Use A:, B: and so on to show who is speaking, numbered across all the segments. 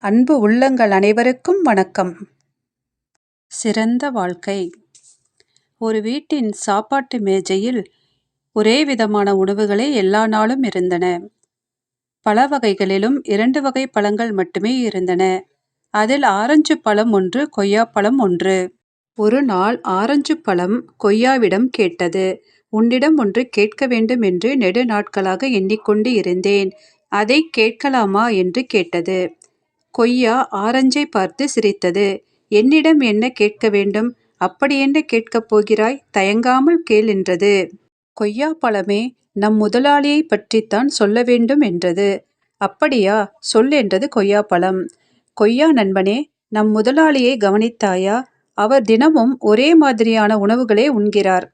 A: அன்பு உள்ளங்கள் அனைவருக்கும் வணக்கம். சிறந்த வாழ்க்கை. ஒரு வீட்டின் சாப்பாட்டு மேஜையில் ஒரே விதமான உணவுகளே எல்லா நாளும் இருந்தன. பல வகைகளிலும் இரண்டு வகை பழங்கள் மட்டுமே இருந்தன. அதில் ஆரஞ்சு பழம் ஒன்று கொய்யாப்பழம் ஒன்று. ஒரு நாள் ஆரஞ்சு பழம் கொய்யாவிடம் கேட்டது. உன்னிடம் ஒன்று கேட்க வேண்டும் என்று நெடு நாட்களாக எண்ணிக்கொண்டு இருந்தேன். அதை கேட்கலாமா? என்று கேட்டது. கொய்யா ஆரஞ்சை பார்த்து சிரித்தது. என்னிடம் என்ன கேட்க வேண்டும்? அப்படி என்ன கேட்கப் போகிறாய்? தயங்காமல் கேள் என்றது. கொய்யா பழமே நம் முதலாளியை பற்றித்தான் சொல்ல வேண்டும் என்றது. அப்படியா? சொல் என்றது கொய்யா பழம். கொய்யா நண்பனே நம் முதலாளியை கவனித்தாயா? அவர் தினமும் ஒரே மாதிரியான உணவுகளே உண்கிறார்.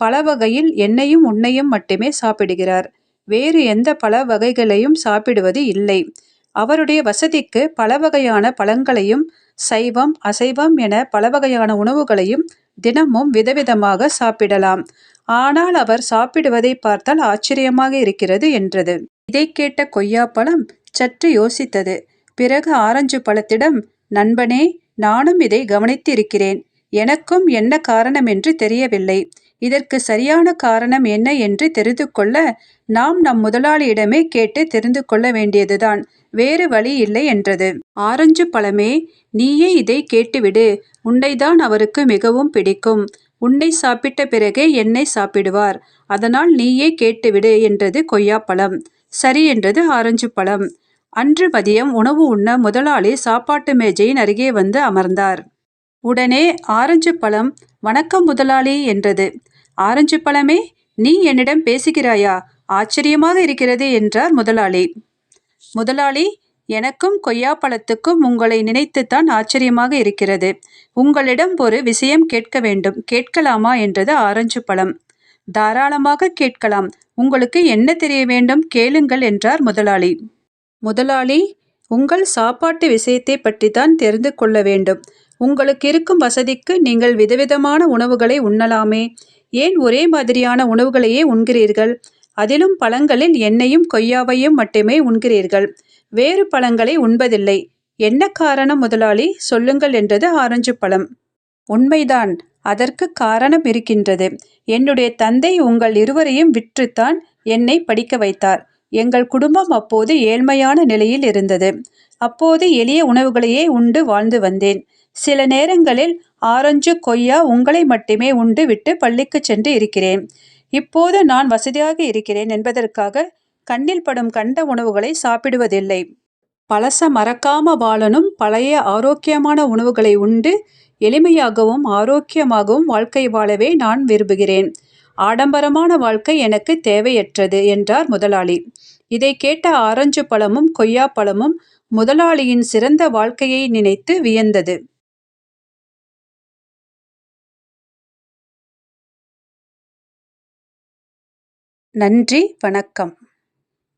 A: பல வகையில் எண்ணெயும் உன்னையும் மட்டுமே சாப்பிடுகிறார். வேறு எந்த பல வகைகளையும் சாப்பிடுவது இல்லை. அவருடைய வசதிக்கு பல வகையான பழங்களையும் சைவம் அசைவம் என பல வகையான உணவுகளையும் தினமும் விதவிதமாக சாப்பிடலாம். ஆனால் அவர் சாப்பிடுவதை பார்த்தால் ஆச்சரியமாக இருக்கிறது என்றது. இதை கேட்ட கொய்யாப்பழம் சற்று யோசித்தது. பிறகு ஆரஞ்சு பழத்திடம் நண்பனே நானும் இதை கவனித்திருக்கிறேன். எனக்கும் என்ன காரணம் என்று தெரியவில்லை. இதற்கு சரியான காரணம் என்ன என்று தெரிந்து கொள்ள நாம் நம் முதலாளியிடமே கேட்டு தெரிந்து கொள்ள வேண்டியதுதான். வேறு வழி இல்லை என்றது. ஆரஞ்சு பழமே நீயே இதை கேட்டுவிடு. உன்னைதான் அவருக்கு மிகவும் பிடிக்கும். உன்னை சாப்பிட்ட பிறகே என்னை சாப்பிடுவார். அதனால் நீயே கேட்டுவிடு என்றது கொய்யாப்பழம். சரி என்றது ஆரஞ்சு பழம். அன்று மதியம் உணவு உண்ண முதலாளி சாப்பாட்டு மேஜையின் அருகே வந்து அமர்ந்தார். உடனே ஆரஞ்சு பழம். வணக்கம் முதலாளி என்றது. ஆரஞ்சு பழமே நீ என்னிடம் பேசுகிறாயா? ஆச்சரியமாக இருக்கிறது என்றார் முதலாளி. முதலாளி எனக்கும் கொய்யாப்பழத்துக்கும் உங்களை நினைத்துத்தான் ஆச்சரியமாக இருக்கிறது. உங்களிடம் ஒரு விஷயம் கேட்க வேண்டும். கேட்கலாமா என்றது ஆரஞ்சு பழம். தாராளமாக கேட்கலாம். உங்களுக்கு என்ன தெரிய வேண்டும்? கேளுங்கள் என்றார் முதலாளி. முதலாளி உங்கள் சாப்பாட்டு விஷயத்தை பற்றி தான் தெரிந்து கொள்ள வேண்டும். உங்களுக்கு இருக்கும் வசதிக்கு நீங்கள் விதவிதமான உணவுகளை உண்ணலாமே. ஏன் ஒரே மாதிரியான உணவுகளையே உண்கிறீர்கள்? அதிலும் பழங்களில் எண்ணெயும் கொய்யாவையும் மட்டுமே உண்கிறீர்கள். வேறு பழங்களை உண்பதில்லை. என்ன காரணம் முதலாளி? சொல்லுங்கள் என்றது ஆரஞ்சு பழம். உண்மைதான். அதற்கு காரணம் இருக்கின்றது. என்னுடைய தந்தை உங்கள் இருவரையும் விற்றுத்தான் என்னை படிக்க வைத்தார். எங்கள் குடும்பம் அப்போது ஏழ்மையான நிலையில் இருந்தது. அப்போது எளிய உணவுகளையே உண்டு வாழ்ந்து வந்தேன். சில நேரங்களில் ஆரஞ்சு கொய்யா உங்களை மட்டுமே உண்டு விட்டு பள்ளிக்கு சென்று இருக்கிறேன். இப்போது நான் வசதியாக இருக்கிறேன் என்பதற்காக கண்ணில் படும் கண்ட உணவுகளை சாப்பிடுவதில்லை. பழச மறக்காம வாழனும் பழைய ஆரோக்கியமான உணவுகளை உண்டு. எளிமையாகவும் ஆரோக்கியமாகவும் வாழ்க்கை வாழவே நான் விரும்புகிறேன். ஆடம்பரமான வாழ்க்கை எனக்கு தேவையற்றது என்றார் முதலாளி. இதை கேட்ட ஆரஞ்சு பழமும் கொய்யா பழமும் முதலாளியின் சிறந்த வாழ்க்கையை நினைத்து வியந்தது. நன்றி வணக்கம்.